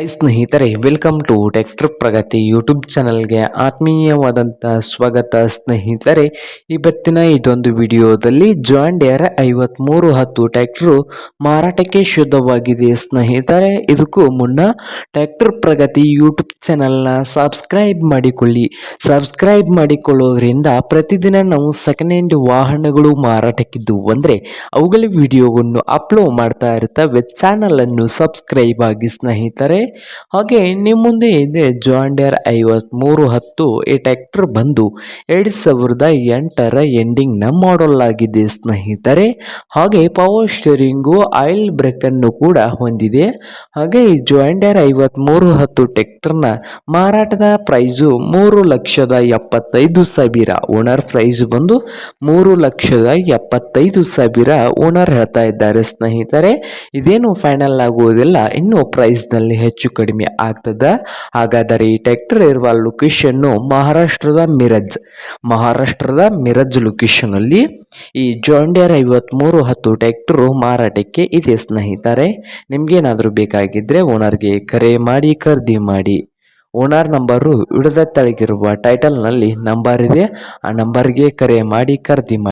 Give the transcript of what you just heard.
High ಸ್ನೇಹಿತರೆ, welcome to tractor Pragati YouTube ಚಾನಲ್ಗೆ ಆತ್ಮೀಯವಾದಂಥ ಸ್ವಾಗತ ಸ್ನೇಹಿತರೆ. ಇವತ್ತಿನ ಇದೊಂದು ವಿಡಿಯೋದಲ್ಲಿ ಜಾನ್ ಏರ್ ಐವತ್ಮೂರು ಹತ್ತು ಟ್ಯಾಕ್ಟ್ರು ಮಾರಾಟಕ್ಕೆ ಶುದ್ಧವಾಗಿದೆ ಸ್ನೇಹಿತರೆ. ಇದಕ್ಕೂ ಮುನ್ನ ಟ್ಯಾಕ್ಟರ್ ಪ್ರಗತಿ ಯೂಟ್ಯೂಬ್ ಚಾನಲ್ನ ಸಬ್ಸ್ಕ್ರೈಬ್ ಮಾಡಿಕೊಳ್ಳಿ. ಸಬ್ಸ್ಕ್ರೈಬ್ ಮಾಡಿಕೊಳ್ಳೋದ್ರಿಂದ ಪ್ರತಿದಿನ ನಾವು ಸೆಕೆಂಡ್ ಹ್ಯಾಂಡ್ ವಾಹನಗಳು ಮಾರಾಟಕ್ಕಿದ್ದು ಅಂದರೆ ಅವುಗಳ ವಿಡಿಯೋವನ್ನು ಅಪ್ಲೋಡ್ ಮಾಡ್ತಾ ಇರ್ತವೆ ಚಾನಲನ್ನು ಸಬ್ಸ್ಕ್ರೈಬ್ ಆಗಿ ಸ್ನೇಹಿತರೆ. ಹಾಗೆ ನಿಮ್ಮ ಮುಂದೆ ಇದೆ ಜಾಂಡಿಯರ್ ಐವತ್ತ್ಮೂರು ಹತ್ತು, ಈ ಟ್ಯಾಕ್ಟರ್ ಬಂದು ಎರಡು ಸಾವಿರದ ಎಂಟರ ಎಂಡಿಂಗ್ನ ಮಾಡಲ್ ಆಗಿದೆ ಸ್ನೇಹಿತರೆ. ಹಾಗೆ ಪವರ್ ಸ್ಟೇರಿಂಗು ಆಯಿಲ್ ಬ್ರೇಕನ್ನು ಕೂಡ ಹೊಂದಿದೆ. ಹಾಗೆ ಈ ಜಾಂಡಿಯರ್ ಐವತ್ತ್ಮೂರು ಹತ್ತು ಟ್ಯಾಕ್ಟರ್ನ ಮಾರಾಟದ ಪ್ರೈಸು ಮೂರು ಲಕ್ಷದ ಎಪ್ಪತ್ತೈದು ಸಾವಿರ. ಓನರ್ ಪ್ರೈಸ್ ಬಂದು ಮೂರು ಲಕ್ಷದ ಎಪ್ಪತ್ತೈದು ಸಾವಿರ ಓನರ್ ಹೇಳ್ತಾ ಇದ್ದಾರೆ ಸ್ನೇಹಿತರೆ. ಇದೇನು ಫೈನಲ್ ಆಗುವುದಿಲ್ಲ, ಇನ್ನು ಪ್ರೈಸ್ನಲ್ಲಿ ಹೆಚ್ಚು ಕಡಿಮೆ ಆಗ್ತದ. ಹಾಗಾದರೆ ಈ ಟ್ಯಾಕ್ಟರ್ ಇರುವ ಲೊಕೇಶನ್ನು ಮಹಾರಾಷ್ಟ್ರದ ಮಿರಜ್. ಮಹಾರಾಷ್ಟ್ರದ ಮಿರಜ್ ಲೊಕೇಶನ್ ಅಲ್ಲಿ ಈ ಜಾಂಡಿಯರ್ ಐವತ್ಮೂರು ಹತ್ತು ಟ್ಯಾಕ್ಟರು ಮಾರಾಟಕ್ಕೆ ಇದೆ ಸ್ನೇಹಿತರೆ. ನಿಮ್ಗೇನಾದರೂ ಬೇಕಾಗಿದ್ದರೆ ಓನರ್ಗೆ ಕರೆ ಮಾಡಿ, ಖರೀದಿ ಮಾಡಿ. ಓನರ್ ನಂಬರು ಹಿಡಿದ ತೆಳಗಿರುವ ಟೈಟಲ್ನಲ್ಲಿ ನಂಬರ್ ಇದೆ. ಆ ನಂಬರ್ಗೆ ಕರೆ ಮಾಡಿ, ಖರೀದಿ ಮಾಡಿ.